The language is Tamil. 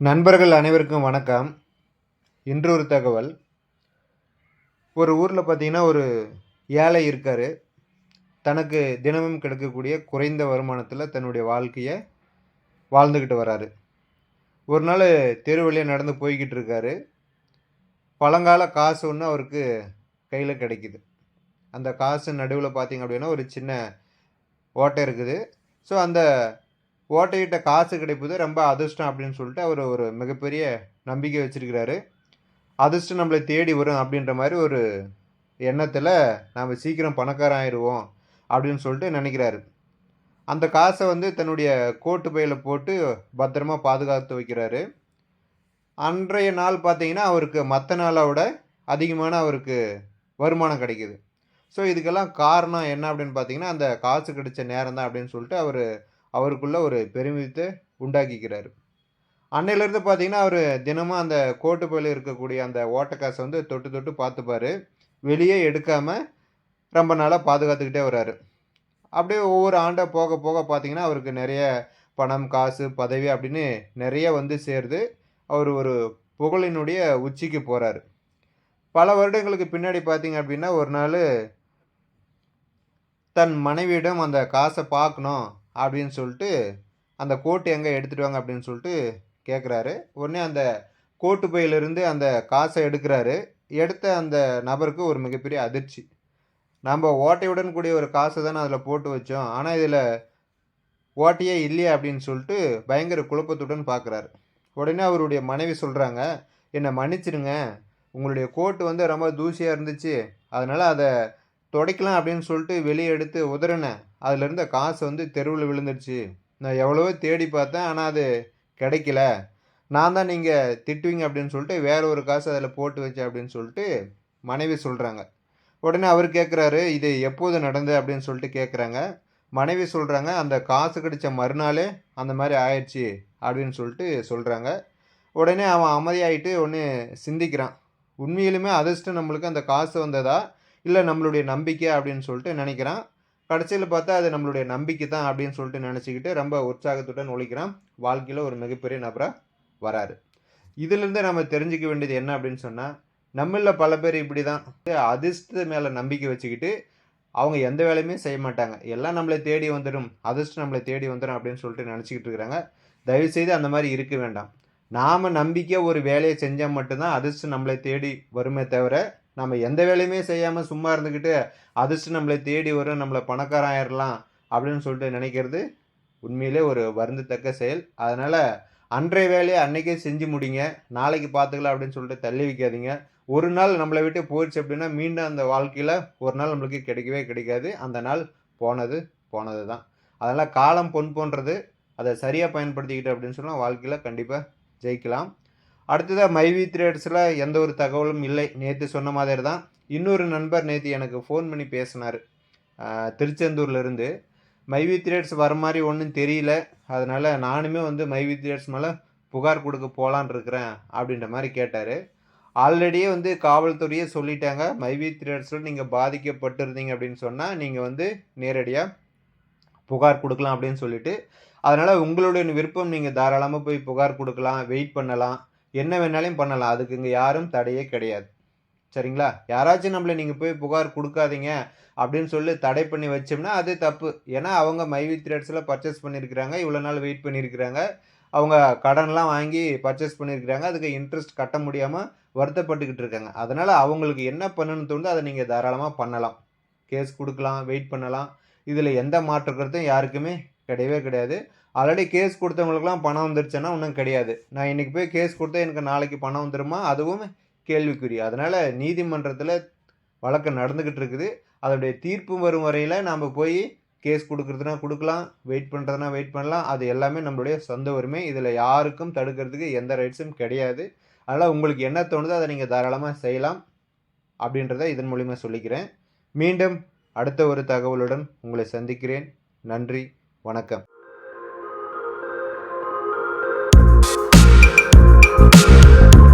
நண்பர்கள் அனைவருக்கும் வணக்கம். இன்று ஒரு தகவல். ஒரு ஊரில் பார்த்தீங்கன்னா ஒரு ஏழை இருக்கார். தனக்கு தினமும் கிடைக்கக்கூடிய குறைந்த வருமானத்தில் தன்னுடைய வாழ்க்கையை வாழ்ந்துக்கிட்டு வராரு. ஒரு நாள் தெரு வழியாக நடந்து போய்கிட்டு இருக்காரு. பழங்கால காசு ஒன்று அவருக்கு கையில் கிடைக்குது. அந்த காசு நடுவில் பார்த்தீங்க அப்படின்னா ஒரு சின்ன ஓட்டை இருக்குது. ஸோ அந்த ஓட்டையிட்ட காசு கிடைப்பது ரொம்ப அதிர்ஷ்டம் அப்படின்னு சொல்லிட்டு அவர் ஒரு மிகப்பெரிய நம்பிக்கை வச்சிருக்கிறாரு. அதிர்ஷ்டம் நம்மளை தேடி வரும் அப்படின்ற மாதிரி ஒரு எண்ணத்தில் நாம் சீக்கிரம் பணக்காரன் ஆயிடுவோம் அப்படின்னு சொல்லிட்டு நினைக்கிறாரு. அந்த காசை வந்து தன்னுடைய கோட்டு பையில் போட்டு பத்திரமா பாதுகாத்து வைக்கிறாரு. அன்றைய நாள் பார்த்தீங்கன்னா அவருக்கு மற்ற நாளை விட அதிகமான அவருக்கு வருமானம் கிடைக்கிது. ஸோ இதுக்கெல்லாம் காரணம் என்ன அப்படின்னு பார்த்தீங்கன்னா அந்த காசு கிடைச்ச நேரம் தான் அப்படின்னு சொல்லிட்டு அவர் அவருக்குள்ளே ஒரு பெருமிதத்தை உண்டாக்கிக்கிறார். அன்னையிலேருந்து பார்த்தீங்கன்னா அவர் தினமும் அந்த கோட்டு பையில் இருக்கக்கூடிய அந்த ஓட்டக்காசை வந்து தொட்டு தொட்டு பார்த்துப்பாரு. வெளியே எடுக்காமல் ரொம்ப நாளாக பாதுகாத்துக்கிட்டே வர்றாரு அப்படியே ஒவ்வொரு ஆண்டாக போக போக பார்த்தீங்கன்னா அவருக்கு நிறைய பணம் காசு பதவி அப்படின்னு நிறைய வந்து சேருது. அவர் ஒரு புகழினுடைய உச்சிக்கு போகிறாரு பல வருடங்களுக்கு பின்னாடி பார்த்தீங்க அப்படின்னா ஒரு நாள் தன் மனைவியிடம் அந்த காசை பார்க்கணும். அப்படின்னு சொல்லிட்டு அந்த கோட்டு எங்கே எடுத்துகிட்டு வாங்க அப்படின்னு சொல்லிட்டு கேட்குறாரு உடனே அந்த கோட்டு பையிலிருந்து அந்த காசை எடுக்கிறாரு. எடுத்த அந்த நபருக்கு ஒரு மிகப்பெரிய அதிர்ச்சி. நம்ம ஓட்டையுடன் கூடிய ஒரு காசை தானே அதில் போட்டு வச்சோம். ஆனால் இதில் ஓட்டையே இல்லையா அப்படின்னு சொல்லிட்டு பயங்கர குழப்பத்துடன் பார்க்குறாரு உடனே அவருடைய மனைவி சொல்கிறாங்க என்னை மன்னிச்சிடுங்க. உங்களுடைய கோட்டு வந்து ரொம்ப தூசியாக இருந்துச்சு. அதனால் அதை துடைக்கலாம் அப்படின்னு சொல்லிட்டு வெளியே எடுத்து உதறினேன். அதில் காசு வந்து தெருவில் விழுந்துடுச்சு. நான் எவ்வளவோ தேடி பார்த்தேன் ஆனால் அது கிடைக்கல. நான் தான் நீங்கள் திட்டுவீங்க அப்படின்னு சொல்லிட்டு வேற ஒரு காசு அதில் போட்டு வச்சேன் அப்படின்னு சொல்லிட்டு மனைவி சொல்கிறாங்க உடனே அவர் கேட்குறாரு இது எப்போது நடந்தது? அப்படின்னு சொல்லிட்டு கேட்குறாங்க மனைவி சொல்கிறாங்க அந்த காசு கிடைச்ச மறுநாளே அந்த மாதிரி ஆயிடுச்சு அப்படின்னு சொல்லிட்டு சொல்கிறாங்க உடனே அவன் அமைதியாயிட்டு ஒன்று சிந்திக்கிறான். உண்மையிலுமே அதிர்ஷ்டம் நம்மளுக்கு அந்த காசு வந்ததா இல்லை நம்மளுடைய நம்பிக்கை அப்படின்னு சொல்லிட்டு நினைக்கிறான். கடைசியில் பார்த்தா அது நம்மளுடைய நம்பிக்கை தான் அப்படின்னு சொல்லிட்டு நினச்சிக்கிட்டு ரொம்ப உற்சாகத்துடன் ஒழிக்கிறான். வாழ்க்கையில் ஒரு மிகப்பெரிய நபராக வராரு. இதிலிருந்து நம்ம தெரிஞ்சுக்க வேண்டியது என்ன அப்படின்னு சொன்னால் நம்மளில் பல பேர் இப்படி தான் அதிர்ஷ்ட மேலே நம்பிக்கை வச்சுக்கிட்டு அவங்க எந்த வேலையுமே செய்ய மாட்டாங்க. எல்லாம் நம்மளை தேடி வந்துடும். அதிர்ஷ்டம் நம்மளை தேடி வந்துடும் அப்படின்னு சொல்லிட்டு நினச்சிக்கிட்டு இருக்கிறாங்க. தயவுசெய்து அந்த மாதிரி இருக்க வேண்டாம். நாம் நம்பிக்கை ஒரு வேலையை செஞ்சால் மட்டும்தான் அதிர்ஷ்டம் நம்மளை தேடி வருமே தவிர நம்ம எந்த வேலையுமே செய்யாமல் சும்மா இருந்துக்கிட்டு அதிர்ஷ்டம் நம்மளை தேடி வரும் நம்மளை பணக்காரம் ஆயிடலாம் அப்படின்னு சொல்லிட்டு நினைக்கிறது உண்மையிலே ஒரு வருந்தத்தக்க செயல். அதனால் அன்றைய வேலையை அன்றைக்கே செஞ்சு முடிங்க. நாளைக்கு பார்த்துக்கலாம் அப்படின்னு சொல்லிட்டு தள்ளி வைக்காதீங்க. ஒரு நாள் நம்மளை விட்டு போயிடுச்சு அப்படின்னா மீண்டும் அந்த வாழ்க்கையில் ஒரு நாள் நம்மளுக்கு கிடைக்கவே கிடைக்காது. அந்த நாள் போனது போனது தான் அதனால் காலம் பொன் போன்றது அதை சரியாக பயன்படுத்திக்கிட்டு அப்படின்னு சொன்னால் வாழ்க்கையில் கண்டிப்பாக ஜெயிக்கலாம். அடுத்ததாக மைவி த்ரேட்ஸில் எந்த ஒரு தகவலும் இல்லை. நேற்று சொன்ன மாதிரி தான் இன்னொரு நண்பர் நேற்று எனக்கு ஃபோன் பண்ணி பேசினார். திருச்செந்தூர்லேருந்து. மைவி த்ரேட்ஸ் வர மாதிரி ஒன்றும் தெரியல. அதனால் நானுமே வந்து மைவி த்ரேட்ஸ் மேலே புகார் கொடுக்க போகலான் இருக்கிறேன் அப்படின்ற மாதிரி கேட்டார். ஆல்ரெடியே வந்து காவல்துறையே சொல்லிட்டாங்க. மைவி த்ரேட்ஸில் நீங்கள் பாதிக்கப்பட்டிருந்தீங்க அப்படின்னு சொன்னால் நீங்கள் வந்து நேரடியாக புகார் கொடுக்கலாம் அப்படின்னு சொல்லிட்டு அதனால் உங்களுடைய விருப்பம் நீங்கள் தாராளமாக போய் புகார் கொடுக்கலாம் வெயிட் பண்ணலாம். என்ன வேணாலையும் பண்ணலாம். அதுக்கு இங்கே யாரும் தடையே கிடையாது. சரிங்களா? யாராச்சும் நம்மளை நீங்கள் போய் புகார் கொடுக்காதீங்க அப்படின்னு சொல்லி தடை பண்ணி வச்சோம்னா அது தப்பு. ஏன்னா அவங்க மைவி த்ரெட்ஸில் பர்ச்சேஸ் பண்ணியிருக்கிறாங்க. இவ்வளோ நாள் வெயிட் பண்ணியிருக்கிறாங்க. அவங்க கடன்லாம் வாங்கி பர்ச்சேஸ் பண்ணியிருக்கிறாங்க. அதுக்கு இன்ட்ரெஸ்ட் கட்ட முடியாமல் வருத்தப்பட்டுக்கிட்டு இருக்காங்க. அதனால் அவங்களுக்கு என்ன பண்ணணும்னு தோணுதோ அதை நீங்கள் தாராளமாக பண்ணலாம். கேஸ் கொடுக்கலாம் வெயிட் பண்ணலாம். இதில் எந்த மாற்று கருத்தும் யாருக்குமே கிடையவே கிடையாது. ஆல்ரெடி கேஸ் கொடுத்தவங்களுக்குலாம் பணம் வந்துருச்சுன்னா ஒன்றும் கிடையாது. நான் இன்றைக்கி போய் கேஸ் கொடுத்தா எனக்கு நாளைக்கு பணம் வந்துருமா? அதுவும் கேள்விக்குறி. அதனால் நீதிமன்றத்தில் வழக்கு நடந்துக்கிட்டு இருக்குது. அதோடைய தீர்ப்பு வரும் வரையில் நாம் போய் கேஸ் கொடுக்குறதுனா கொடுக்கலாம் வெயிட் பண்ணுறதுனா வெயிட் பண்ணலாம். அது எல்லாமே நம்மளுடைய சொந்த உரிமை. இதில் யாருக்கும் தடுக்கிறதுக்கு எந்த ரைட்ஸும் கிடையாது. அதனால் உங்களுக்கு என்ன தோணுதோ அதை நீங்கள் தாராளமாக செய்யலாம் அப்படின்றத இதன் மூலிமா சொல்லிக்கிறேன். மீண்டும் அடுத்த ஒரு தகவலுடன் உங்களை சந்திக்கிறேன். நன்றி வணக்கம். Thank you.